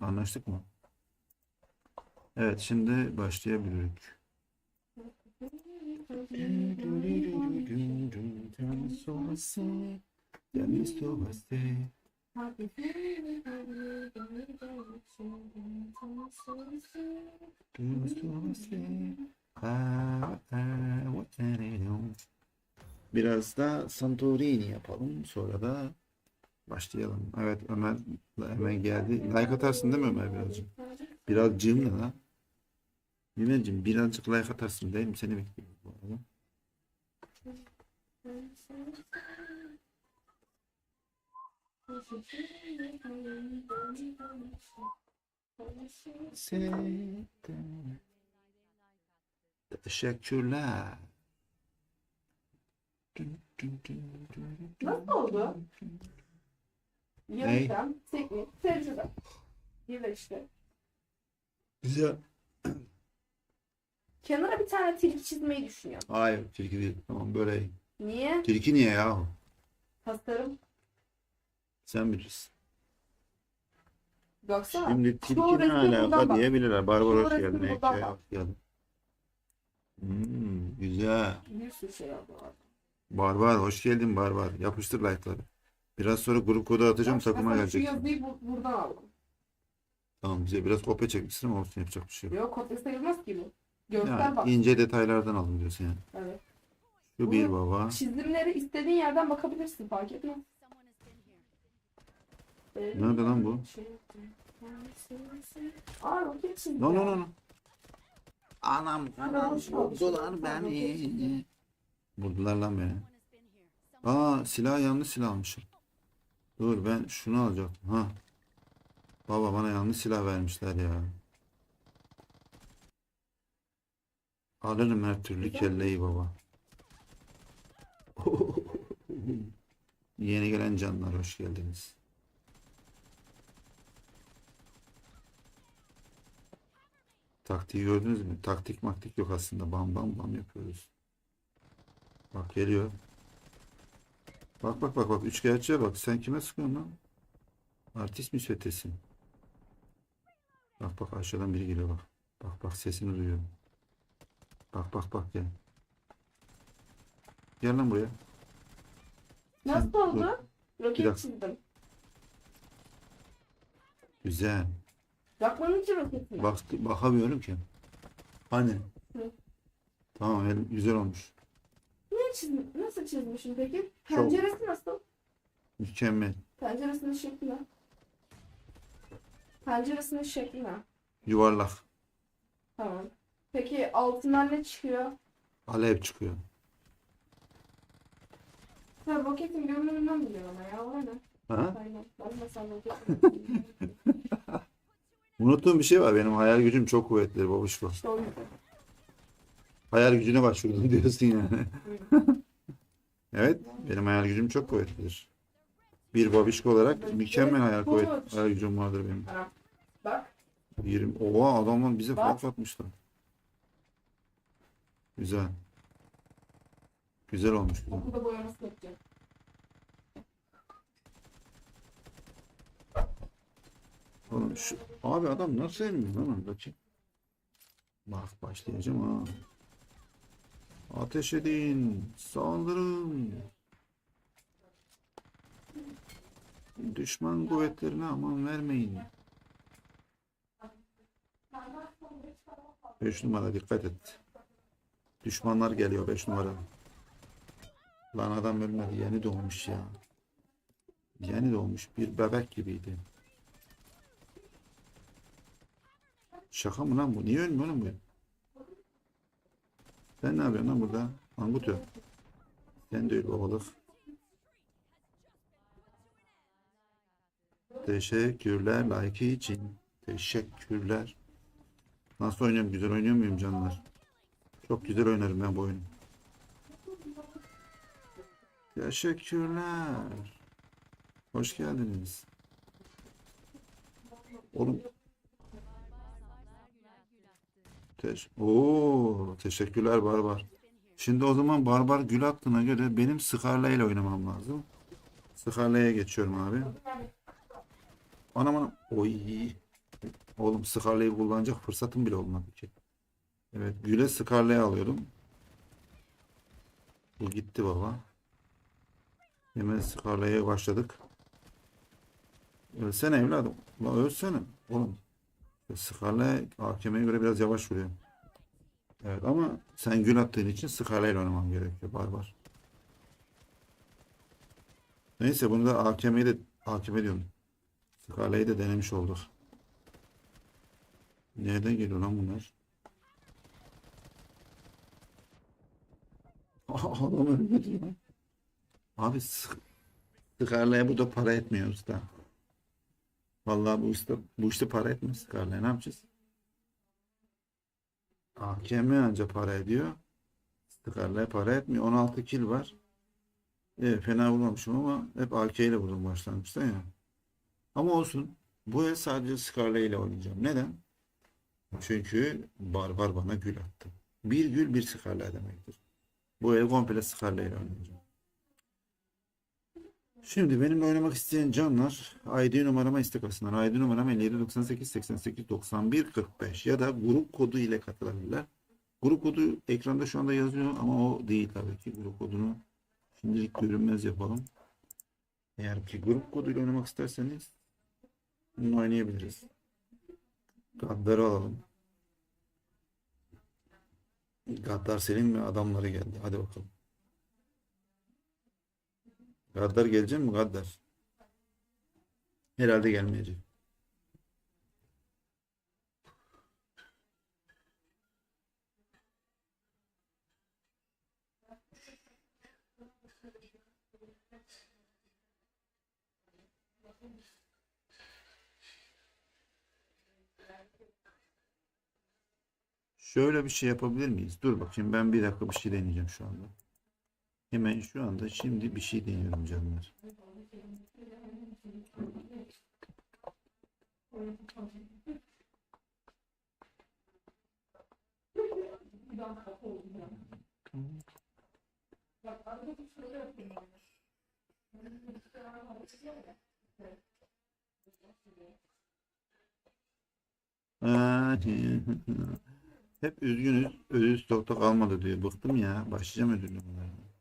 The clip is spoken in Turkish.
Anlaştık mı? Evet şimdi başlayabiliriz. Biraz da Santorini yapalım. Sonra da başlayalım. Evet Ömer hemen geldi. Like atarsın değil mi Ömer birazcık? Biraz cimri lan. Ömerciğim birazcık like atarsın değil mi? Seni bekliyorum bu arada. Teşekkürler. Nasıl oldu? Yöntem, teknik, tecrübe. Birleşti. Güzel. Kenara bir tane tilki çizmeyi düşünüyorum. Hayır, tilki değil. Tamam böyle. Niye? Tilki niye yahu? Tasarım. Sen bilirsin. Baksana. Şimdi tilki ne alaka diyebilirler. Barbar Çoğu hoş resmi geldin. buradan Eke bak. hoş geldin. Hmm, güzel. Bir sürü şey oldu. Barbar hoş geldin Barbar. Yapıştır like'ları. Biraz sonra grup kodu atacağım Bak, takıma mesela Şu gelecek. yazıyı bu- buradan aldım. Tamam bize biraz kopya çekmişsin ama olsun yapacak bir şey yok. Yok kopya sayılmaz ki bu. Görsel Yani bak. ince detaylardan aldım diyorsun yani. Evet. Şu Bu- bir baba. Çizimleri istediğin yerden bakabilirsin fark etmez. Nerede lan bu? Aa roket çizdi. No no no no. Anam anam vurdular beni. Vurdular lan beni. Aa silah yanlış silah almışım. Dur ben şunu alacaktım. Ha. Baba bana yanlış silah vermişler ya. Alırım her türlü kelleyi baba. Yeni gelen canlar hoş geldiniz. Taktiği gördünüz mü? Taktik maktik yok aslında. Bam bam bam yapıyoruz. Bak geliyor. Bak bak bak bak. Üçgerçeğe bak. Sen kime sıkıyorsun lan? Artist müsveddesin. Bak bak aşağıdan biri geliyor bak. Bak bak sesini duyuyorum. Bak bak bak gel. Gel lan buraya. Nasıl oldu? Bir Roket dakika. çizdim. Güzel. Bakmanın için roketine. Bak bakamıyorum ki. Hani? Hı. Tamam el güzel olmuş. Çizim, nasıl çizmişim peki? Penceresi nasıl? Mükemmel. Penceresinin şekli ne? Penceresinin şekli ne? Yuvarlak. Tamam. Peki altından ne çıkıyor? Alev çıkıyor. Sen roketin görünümünden biliyorum ama ya. O ne? Ha? Aynen. Ben mesela roketin Unuttuğum bir şey var. Benim hayal gücüm çok kuvvetli babuşko. İşte o yüzden. Hayal gücüne başvurdum diyorsun yani. Evet. Benim hayal gücüm çok kuvvetlidir. Bir babişko olarak mükemmel hayal, kuvvet, hayal gücüm vardır benim. Bak. 20. Oha adamlar bize fark atmışlar. Güzel. Güzel olmuş. Güzel. Okulda boyaması yapacağım. Oğlum şu, abi adam nasıl elmiyor lan ondaki? Bak başlayacağım ha. Ateş edin. Saldırın. Düşman kuvvetlerine aman vermeyin. 5 numara dikkat et. Düşmanlar geliyor 5 numara. Lan adam ölmedi. Yeni doğmuş ya. Yeni doğmuş. Bir bebek gibiydi. Şaka mı lan bu? Niye ölmüyor oğlum bu? Sen ne yapıyorsun lan burada? Angutu. Sen de öl babalık. Teşekkürler like için. Teşekkürler. Nasıl oynuyorum? Güzel oynuyor muyum canlar? Çok güzel oynarım ben bu oyunu. Teşekkürler. Hoş geldiniz. Oğlum Teş Oo, teşekkürler Barbar. Şimdi o zaman Barbar gül attığına göre benim Scarlet ile oynamam lazım. Scarlet'e geçiyorum abi. Anam anam. Oy. Oğlum Scarlet'i kullanacak fırsatım bile olmadı ki. Evet güle Scarlet'i alıyorum. Bu gitti baba. Hemen Scarlet'e başladık. Ölsene evladım. La ölsene. Oğlum. Scarlet AKM'ye göre biraz yavaş vuruyor. Evet ama sen gül attığın için Scarlet ile oynamam gerekiyor. Barbar. Neyse bunu da AKM'yi de AKM diyorum. Scarlet'i de denemiş olduk. Nereden geliyor lan bunlar? Adam ölmedi lan. Abi sık Scarlet'e burada para etmiyor usta. Vallahi bu işte bu işte para etmez Scarlet'e ne yapacağız? AKM anca para ediyor. Scarlet para etmiyor. 16 kill var. Evet, fena vurmamışım ama hep AK ile vurdum başlangıçta ya. Ama olsun. Bu el sadece Scarlet ile oynayacağım. Neden? Çünkü Barbar bana gül attı. Bir gül bir Scarlet demektir. Bu el komple Scarlet ile oynayacağım. Şimdi benimle oynamak isteyen canlar ID numarama istek atsınlar. ID numaram 57 98 88 91 45 ya da grup kodu ile katılabilirler. Grup kodu ekranda şu anda yazıyor ama o değil tabii ki. Grup kodunu şimdilik görünmez yapalım. Eğer ki grup koduyla oynamak isterseniz bunu oynayabiliriz. Gaddar'ı alalım. Gaddar Selim mi adamları geldi. Hadi bakalım. Gaddar gelecek mi Gaddar? Herhalde gelmeyecek. Şöyle bir şey yapabilir miyiz? Dur bakayım ben bir dakika bir şey deneyeceğim şu anda. Hemen şu anda şimdi bir şey deniyorum canlar. Hep üzgünüz. Ödül stokta kalmadı diyor. Bıktım ya. Başlayacağım ödülümden.